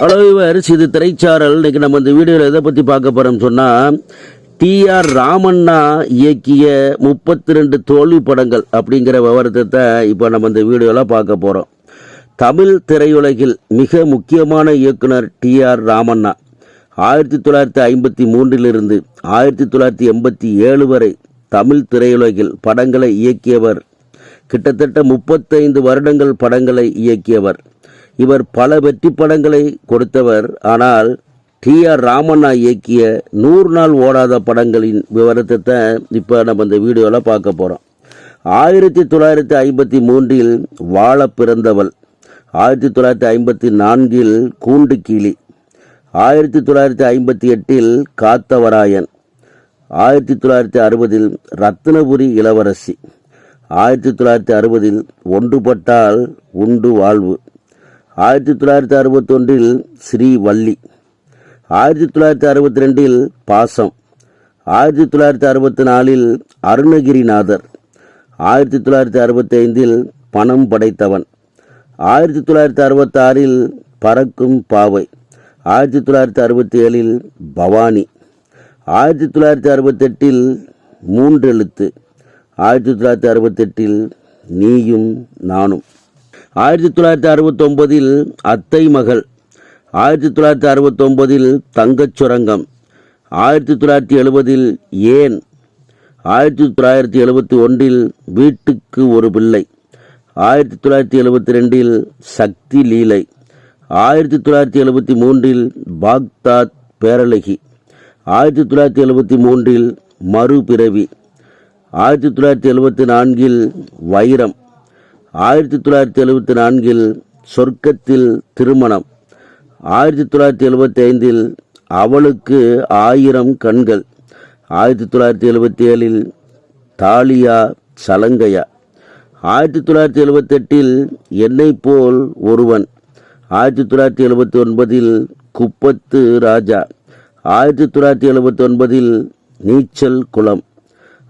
Hello இது திரைச்சாரல். இன்னைக்கு நம்ம இந்த வீடியோவில் எதை பற்றி பார்க்க போகிறோம் சொன்னால் டிஆர் ராமண்ணா இயக்கிய முப்பத்தி ரெண்டு தோல்வி படங்கள் அப்படிங்கிற விவரத்தை இப்போ நம்ம இந்த வீடியோவில் பார்க்க போகிறோம் தமிழ் திரையுலகில் மிக முக்கியமான இயக்குனர் டிஆர் ராமண்ணா. ஆயிரத்தி தொள்ளாயிரத்தி ஐம்பத்தி மூன்றிலிருந்து ஆயிரத்தி தொள்ளாயிரத்தி எண்பத்தி ஏழு வரை தமிழ் திரையுலகில் படங்களை இயக்கியவர். கிட்டத்தட்ட முப்பத்தைந்து வருடங்கள் படங்களை இயக்கியவர். இவர் பல வெற்றி படங்களை கொடுத்தவர். ஆனால் டி ஆர் ராமண்ணா இயக்கிய நூறு நாள் ஓடாத படங்களின் விவரத்தை தான் இப்போ நம்ம இந்த வீடியோவில் பார்க்க போகிறோம் ஆயிரத்தி தொள்ளாயிரத்தி ஐம்பத்தி மூன்றில் வாழ பிறந்தவள். ஆயிரத்தி தொள்ளாயிரத்தி ஐம்பத்தி நான்கில் கூண்டு கிளி ஆயிரத்தி தொள்ளாயிரத்தி ஐம்பத்தி எட்டில் காத்தவராயன். ஆயிரத்தி தொள்ளாயிரத்தி அறுபதில் ரத்னபுரி இளவரசி. ஆயிரத்தி தொள்ளாயிரத்தி அறுபதில் ஒன்றுபட்டால் உண்டு வாழ்வு. ஆயிரத்தி தொள்ளாயிரத்தி அறுபத்தொன்றில் ஸ்ரீவள்ளி ஆயிரத்தி தொள்ளாயிரத்தி அறுபத்தி ரெண்டில் பாசம் ஆயிரத்தி தொள்ளாயிரத்தி அறுபத்தி நாலில் அருணகிரிநாதர் ஆயிரத்தி தொள்ளாயிரத்தி அறுபத்தி ஐந்தில் பணம் படைத்தவன் ஆயிரத்தி தொள்ளாயிரத்தி அறுபத்தாறில் பறக்கும் பாவை ஆயிரத்தி தொள்ளாயிரத்தி அறுபத்தி ஏழில் பவானி ஆயிரத்தி தொள்ளாயிரத்தி அறுபத்தெட்டில் மூன்றெழுத்து ஆயிரத்தி தொள்ளாயிரத்தி அறுபத்தெட்டில் நீயும் நானும். ஆயிரத்தி தொள்ளாயிரத்தி அறுபத்தொம்பதில் அத்தை மகள். ஆயிரத்தி தொள்ளாயிரத்தி அறுபத்தொம்பதில் தங்கச் சுரங்கம். ஆயிரத்தி தொள்ளாயிரத்தி எழுபதில் ஏன். ஆயிரத்தி தொள்ளாயிரத்தி எழுபத்தி ஒன்றில் வீட்டுக்கு ஒரு பிள்ளை. ஆயிரத்தி தொள்ளாயிரத்தி எழுபத்தி ரெண்டில் சக்தி லீலை. ஆயிரத்தி தொள்ளாயிரத்தி எழுபத்தி மூன்றில் பாக்தாத் பேரழகி. ஆயிரத்தி தொள்ளாயிரத்தி எழுபத்தி மூன்றில் மறுபிறவி. ஆயிரத்தி தொள்ளாயிரத்தி எழுபத்தி நான்கில் வைரம். ஆயிரத்தி தொள்ளாயிரத்தி எழுபத்தி நான்கில் சொர்க்கத்தில் திருமணம். ஆயிரத்தி தொள்ளாயிரத்தி எழுபத்தி ஐந்தில் அவளுக்கு ஆயிரம் கண்கள். ஆயிரத்தி தொள்ளாயிரத்தி எழுபத்தி ஏழில் தாலியா சலங்கையா. ஆயிரத்தி தொள்ளாயிரத்தி எழுபத்தெட்டில் என்னை போல் ஒருவன். ஆயிரத்தி தொள்ளாயிரத்தி எழுபத்தி ஒன்பதில் குப்பத்து ராஜா. ஆயிரத்தி தொள்ளாயிரத்தி எழுபத்தி ஒன்பதில் நீச்சல் குளம்.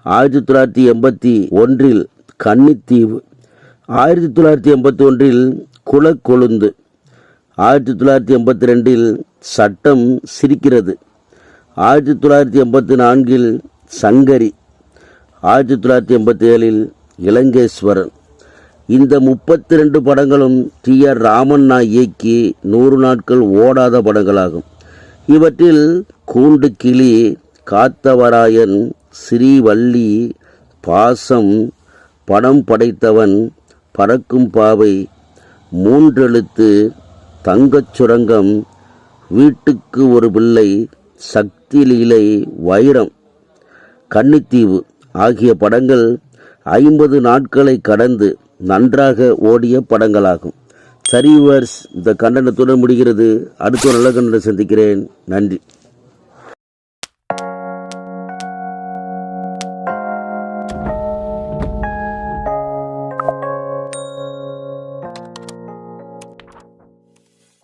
ஆயிரத்தி தொள்ளாயிரத்தி எண்பத்தி ஒன்றில் கன்னித்தீவு. ஆயிரத்தி தொள்ளாயிரத்தி எண்பத்தி ஒன்றில் குலக்கொழுந்து. ஆயிரத்தி தொள்ளாயிரத்தி எண்பத்தி ரெண்டில் சட்டம் சிரிக்கிறது. ஆயிரத்தி தொள்ளாயிரத்தி எண்பத்தி நான்கில் சங்கரி. ஆயிரத்தி தொள்ளாயிரத்தி எண்பத்தி ஏழில் இலங்கேஸ்வரன் இந்த முப்பத்தி ரெண்டு படங்களும் டி ஆர் ராமண்ணா இயக்கி நூறு நாட்கள் ஓடாத படங்களாகும். இவற்றில் கூண்டு கிளி காத்தவராயன் ஸ்ரீவள்ளி பாசம் படம் படைத்தவன் பறக்கும் பாவை மூன்றெழுத்து தங்கச் சுரங்கம் வீட்டுக்கு ஒரு பிள்ளை சக்தி லீலை வைரம். கன்னித்தீவு ஆகிய படங்கள் ஐம்பது நாட்களை கடந்து நன்றாக ஓடிய படங்களாகும். சரிவர்ஸ் இந்த கண்டனத்துடன் முடிகிறது. அடுத்த நல்ல கண்டனம் சந்திக்கிறேன். நன்றி.